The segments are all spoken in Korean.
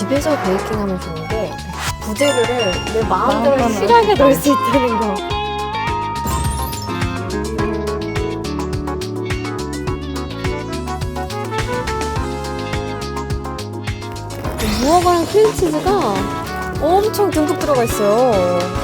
집에서 베이킹하면 좋은 게 부재료를 내 마음대로 마음대로 실하게 넣을 수 있다는 거. 무화과랑 크림치즈가 엄청 듬뿍 들어가 있어요.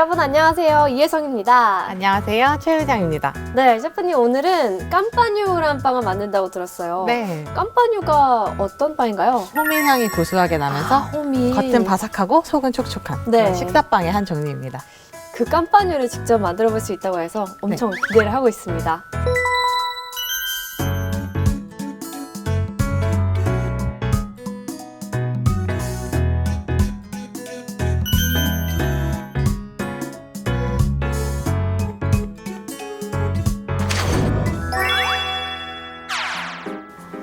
여러분 안녕하세요. 이혜성입니다. 안녕하세요. 최 회장입니다. 네, 셰프님 오늘은 깜빠뉴란 빵을 만든다고 들었어요. 네. 깜빠뉴가 어떤 빵인가요? 호밀 향이 고소하게 나면서 호미. 겉은 바삭하고 속은 촉촉한 네. 식사빵의 한 종류입니다. 그 깜빠뉴를 직접 만들어 볼 수 있다고 해서 엄청 기대를 하고 있습니다.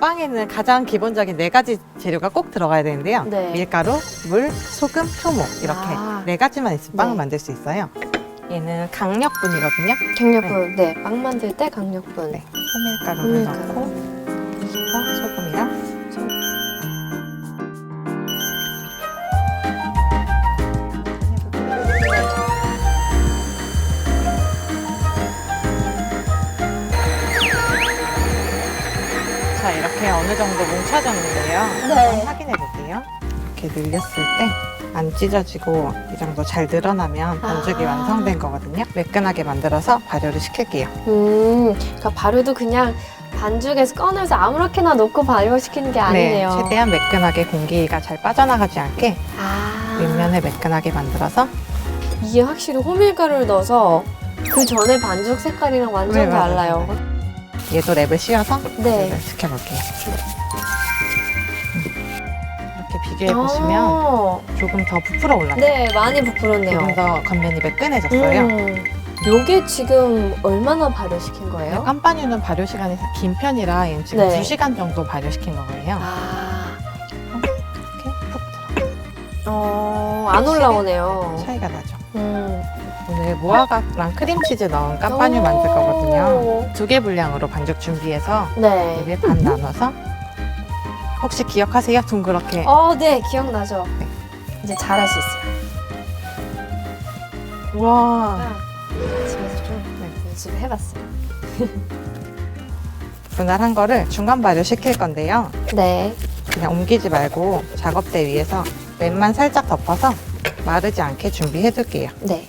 빵에는 가장 기본적인 네 가지 재료가 꼭 들어가야 되는데요. 네. 밀가루, 물, 소금, 효모 이렇게 아. 네 가지만 있으면 빵을 네. 만들 수 있어요. 얘는 강력분이거든요. 강력분, 네, 빵 만들 때 강력분. 네. 호밀가루를 호밀가루. 넣고 어, 소금이랑 이렇게 어느 정도 뭉쳐졌는데요. 네. 한번 확인해 볼게요. 이렇게 늘렸을 때 안 찢어지고 이 정도 잘 늘어나면 반죽이 아. 완성된 거거든요. 매끈하게 만들어서 발효를 시킬게요. 음, 그러니까 발효도 그냥 반죽에서 꺼내서 아무렇게나 놓고 발효시키는 게 아니네요. 네, 최대한 매끈하게 공기가 잘 빠져나가지 않게 아, 윗면을 매끈하게 만들어서 이게 확실히 호밀가루를 넣어서 그 전에 반죽 색깔이랑 완전 네, 맞아요. 달라요. 얘도 랩을 씌워서 네. 랩을 시켜볼게요. 이렇게 비교해 보시면 어, 조금 더 부풀어 올라요. 네, 많이 부풀었네요. 조금 더 겉면이 매끈해졌어요. 음, 요게 지금 얼마나 발효시킨 거예요? 깜빠뉴는 발효 시간이 긴 편이라 얘는 지금 네. 2시간 정도 발효시킨 거예요. 아, 이렇게 푹 들어. 어, 안 올라오네요. 차이가 나죠. 음. 오늘 무화과랑 크림치즈 넣은 깜빠뉴 오. 만들 거거든요. 두개 분량으로 반죽 준비해서 네. 반 나눠서 혹시 기억하세요? 둥그렇게 어, 네, 기억나죠? 네. 이제 잘할 수 있어요. 와 집에서 좀 네, 연습을 해봤어요. 분할한 거를 중간 발효 시킬 건데요. 네. 그냥 옮기지 말고 작업대 위에서 랩만 살짝 덮어서 마르지 않게 준비해 둘게요. 네.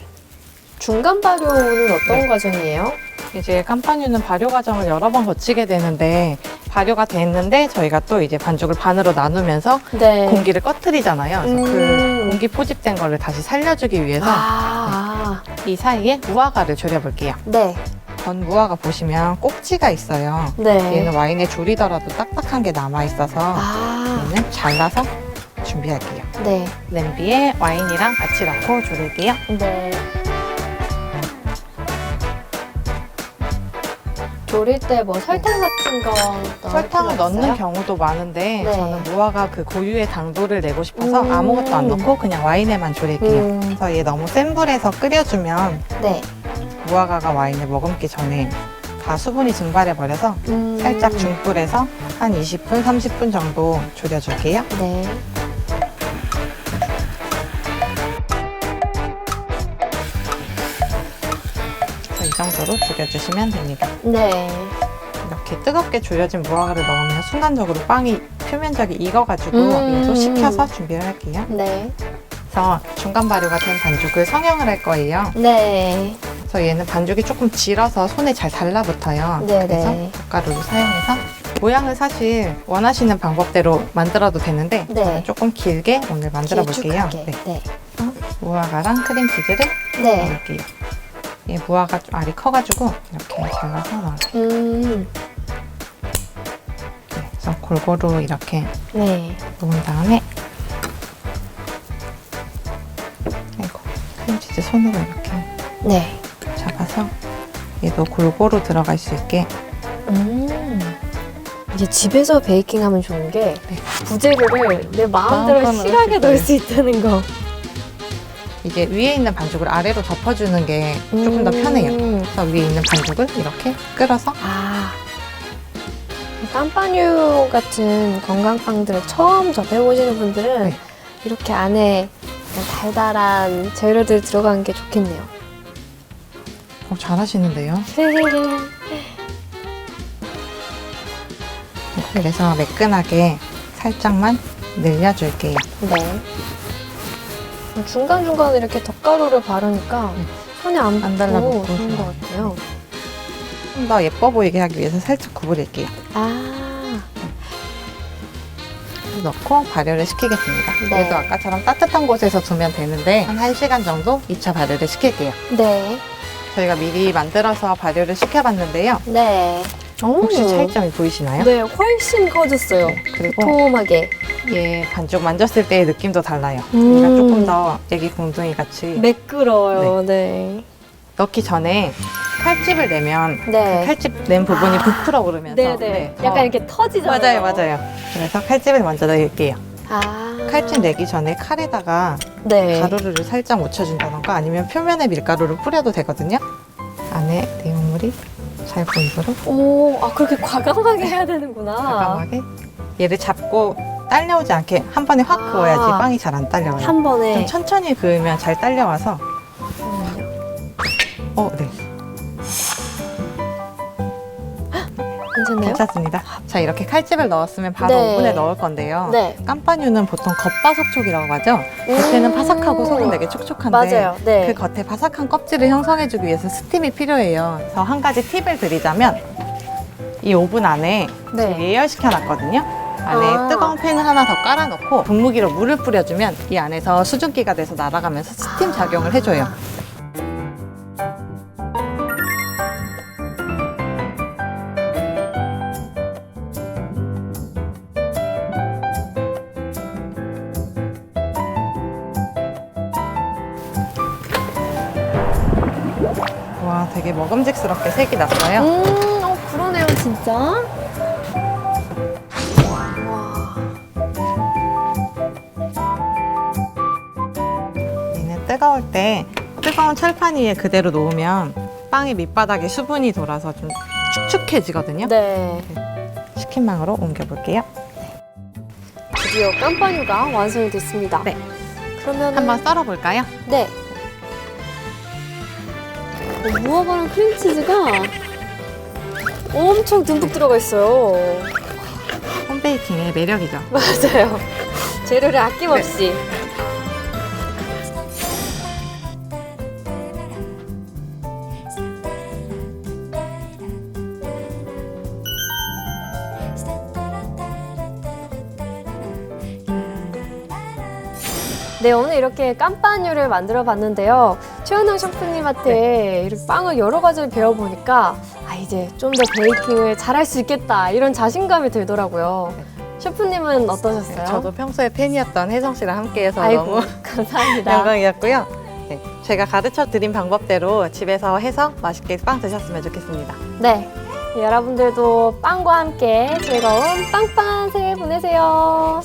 중간 발효는 어떤 네. 과정이에요? 이제 깜파뉴는 발효 과정을 여러 번 거치게 되는데 발효가 됐는데 저희가 또 이제 반죽을 반으로 나누면서 네. 공기를 꺼트리잖아요. 그래서 음. 그 공기 포집된 거를 다시 살려주기 위해서 아, 이 사이에 무화과를 졸여볼게요. 네. 건 무화과 보시면 꼭지가 있어요. 네. 얘는 와인에 졸이더라도 딱딱한 게 남아 있어서 아, 얘는 잘라서 준비할게요. 네. 냄비에 와인이랑 같이 넣고 졸일게요. 네. 졸일 때뭐 설탕 같은 거 넣을 설탕을 필요 넣는? 경우도 많은데 네. 저는 무화과 그 고유의 당도를 내고 싶어서 음. 아무것도 안 넣고 그냥 와인에만 졸일게요. 음, 그래서 얘 너무 센 불에서 끓여주면 네. 무화과가 와인을 머금기 전에 다 수분이 증발해 버려서 음, 살짝 중불에서 한 20분, 30분 정도 졸여줄게요. 네. 정도로 졸여주시면 됩니다. 네. 이렇게 뜨겁게 졸여진 무화과를 넣으면 순간적으로 빵이 표면적이 익어가지고 음. 얘도 식혀서 준비를 할게요. 네. 그래서 중간 발효가 된 반죽을 성형을 할 거예요. 네. 그래서 얘는 반죽이 조금 질어서 손에 잘 달라붙어요. 네네. 그래서 젓가루를 사용해서 모양을 사실 원하시는 방법대로 만들어도 되는데 네. 저는 조금 길게 오늘 만들어 볼게요. 길쭉하게. 네. 네. 무화과랑 크림치즈를 네. 넣을게요. 얘 무화과 좀 알이 커가지고 이렇게 잘라서 넣을게요. 음. 네, 그래서 골고루 이렇게 네. 놓은 다음에 아이고 크림치즈 손으로 이렇게 네. 잡아서 얘도 골고루 들어갈 수 있게 음. 이게 집에서 베이킹하면 좋은 게 네. 부재료를 내 마음대로 실하게 넣을 수 있다는 거. 이게 위에 있는 반죽을 아래로 덮어주는 게 조금 더 편해요. 음. 그래서 위에 있는 반죽을 이렇게 끌어서 아. 깜빠뉴 같은 건강빵들을 처음 접해보시는 분들은 네. 이렇게 안에 달달한 재료들 들어간 게 좋겠네요. 어, 잘하시는데요. 그래서 매끈하게 살짝만 늘려줄게요. 네. 중간중간 이렇게 덧가루를 바르니까 네. 손에 안, 안 붙고 달라붙고 좋은 것. 같아요. 좀 더 예뻐 보이게 하기 위해서 살짝 구부릴게요. 아, 넣고 발효를 시키겠습니다. 네. 그래도 아까처럼 따뜻한 곳에서 두면 되는데 한 1시간 정도 2차 발효를 시킬게요. 네. 저희가 미리 만들어서 발효를 시켜봤는데요. 네. 혹시 오. 차이점이 보이시나요? 네, 훨씬 커졌어요. 네, 그리고 도톰하게. 얘 반죽 만졌을 때의 느낌도 달라요. 음. 얘가 조금 더 애기 공둥이 같이 매끄러워요. 네. 넣기 전에 칼집을 내면 네. 칼집 낸 부분이 부풀어 오르면서 네, 네. 더- 약간 이렇게 터지잖아요. 맞아요, 맞아요. 그래서 칼집을 먼저 넣을게요. 아. 칼집 내기 전에 칼에다가 네. 가루를 살짝 묻혀준다던가 아니면 표면에 밀가루를 뿌려도 되거든요. 안에 내용물이 잘 보이도록 오, 아, 그렇게 과감하게 해야 되는구나. 과감하게 얘를 잡고 딸려오지 않게 한 번에 확 아. 그어야지 빵이 잘 안 딸려와요. 한 번에. 좀 천천히 그으면 잘 딸려와서 어, 네. 괜찮나요? 괜찮습니다. 자, 이렇게 칼집을 넣었으면 바로 네. 오븐에 넣을 건데요. 네. 깜빠뉴는 보통 겉바속촉이라고 하죠. 겉에는 바삭하고 속은 되게 촉촉한데 맞아요. 네. 그 겉에 바삭한 껍질을 형성해주기 위해서 스팀이 필요해요. 그래서 한 가지 팁을 드리자면 이 오븐 안에 네. 지금 예열시켜 놨거든요. 안에 아. 뜨거운 팬을 하나 더 깔아놓고 분무기로 물을 뿌려주면 이 안에서 수증기가 돼서 날아가면서 스팀 작용을 해줘요. 와, 되게 먹음직스럽게 색이 났어요. 음, 어, 그러네요, 진짜. 와. 얘는 뜨거울 때 뜨거운 철판 위에 그대로 놓으면 빵의 밑바닥에 수분이 돌아서 좀 축축해지거든요. 네. 치킨망으로 옮겨볼게요. 드디어 깜빠뉴가 완성이 됐습니다. 네. 그러면 한번 썰어볼까요? 네. 어, 무화과랑 크림치즈가 엄청 듬뿍 들어가 있어요. 홈베이킹의 매력이죠. 맞아요. 재료를 아낌없이. 네, 오늘 이렇게 깜빠뉴를 만들어 봤는데요. 최은영 셰프님한테 이렇게 빵을 여러 가지를 배워보니까 아, 이제 좀 더 베이킹을 잘할 수 있겠다 이런 자신감이 들더라고요. 셰프님은 어떠셨어요? 네, 저도 평소에 팬이었던 혜성 씨랑 함께해서 아이고, 너무 감사합니다. 영광이었고요. 네, 제가 가르쳐 드린 방법대로 집에서 해서 맛있게 빵 드셨으면 좋겠습니다. 네. 여러분들도 빵과 함께 즐거운 빵빵한 새해 보내세요.